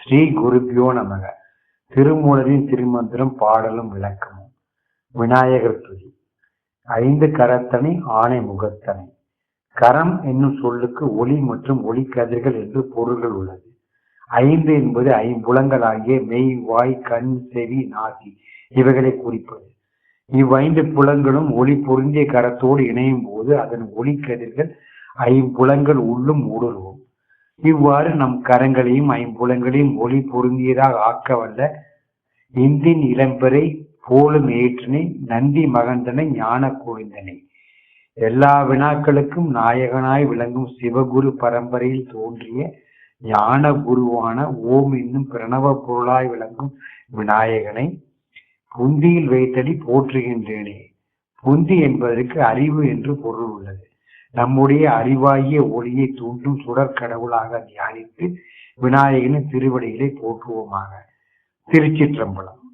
ஸ்ரீ குருபியோ நமக. திருமூலரின் திருமந்திரம் பாடலும் விளக்கமும். விநாயகர் துதி. ஐந்து கரத்தனை ஆணை முகத்தனை கரம் என்னும் சொல்லுக்கு ஒளி மற்றும் ஒளி கதிர்கள் என்று பொருள்கள் உள்ளது. ஐந்து என்பது ஐம்புலங்களாகிய மெய் வாய் கண் செவி நாசி இவைகளை குறிப்பது. இவ்வைந்து புலங்களும் ஒளி பொருந்திய கரத்தோடு இணையும் போது அதன் ஒளி கதிர்கள் ஐம்புலங்கள் உள்ளும் ஊடுருவும் இவ்வாறு நம் கரங்களையும் ஐம்புலங்களையும் ஒளி பொருந்தியதாக ஆக்க வல்ல இந்தின் இளம்பெறை போலும் ஏற்றினை நந்தி மகந்தனை ஞான கோவிந்தனை எல்லா வினாக்களுக்கும் நாயகனாய் விளங்கும் சிவகுரு பரம்பரையில் தோன்றிய ஞான குருவான ஓம் என்னும் பிரணவ பொருளாய் விளங்கும் விநாயகனை புந்தியில் வைத்தடி போற்றுகின்றேனே. புந்தி என்பதற்கு அறிவு என்று பொருள் உள்ளது. நம்முடைய அறிவாகிய ஒளியை தூண்டும் சுடர் கடவுளாக தியானித்து விநாயகனின் திருவடிகளை போற்றுவோமாக. திருச்சிற்றம்பலம்.